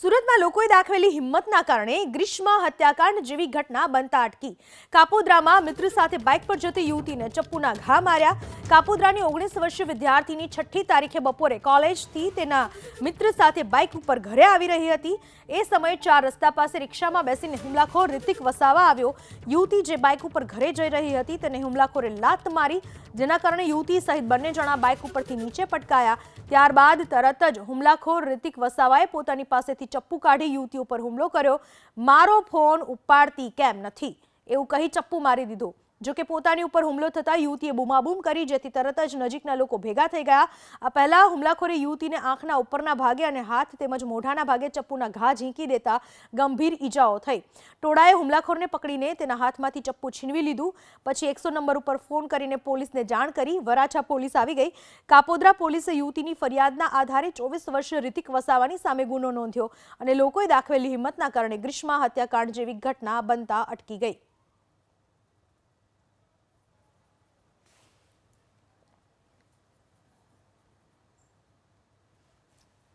સુરતમાં લોકોએ દાખવેલી હિંમતના કારણે ગ્રીષ્મ હત્યાકાંડ જેવી ઘટના બનતા અટકી. કાપોદ્રામાં મિત્ર સાથે બાઇક પર જતી યુવતીને ચપ્પુના ઘા માર્યા. કાપોદ્રાની ઓગણીસ વર્ષીય વિદ્યાર્થીની છઠ્ઠી તારીખે બપોરે કોલેજથી તેના મિત્ર સાથે બાઇક ઉપર ઘરે આવી રહી હતી. એ સમયે ચાર રસ્તા પાસે રિક્ષામાં બેસીને હુમલાખોર રિતિક વસાવા આવ્યો. યુવતી જે બાઇક ઉપર ઘરે જઈ રહી હતી તેને હુમલાખોરે લાત મારી, જેના કારણે યુવતી સહિત બંને જણા બાઇક ઉપરથી નીચે પટકાયા. ત્યારબાદ તરત જ હુમલાખોર રિતિક વસાવાએ પોતાની પાસેથી ચપ્પુ કાઢી યુવતી ઉપર હુમલો કર્યો. મારો ફોન ઉપાડતી કેમ નથી? એવું કહી ચપ્પુ મારી દીધો. જો કે પોતાની ઉપર હુમલો થતાં યુવતીએ બૂમાબૂમ કરી, જેથી તરત જ નજીકના લોકો ભેગા થઈ ગયા. આ પહેલા હુમલાખોરે યુવતીને આંખના ઉપરના ભાગે અને હાથ તેમજ મોઢાના ભાગે ચપ્પુના ઘા ઝીંકી દેતા ગંભીર ઈજાઓ થઈ. ટોળાએ હુમલાખોરને પકડીને તેના હાથમાંથી ચપ્પુ છીનવી લીધું. પછી એકસો નંબર ઉપર ફોન કરીને પોલીસને જાણ કરી. વરાછા પોલીસ આવી ગઈ. કાપોદ્રા પોલીસે યુવતીની ફરિયાદના આધારે ચોવીસ વર્ષીય રિતિક વસાવાની સામે ગુનો નોંધ્યો અને લોકોએ દાખવેલી હિંમતના કારણે ગ્રીષ્મા હત્યાકાંડ જેવી ઘટના બનતા અટકી ગઈ.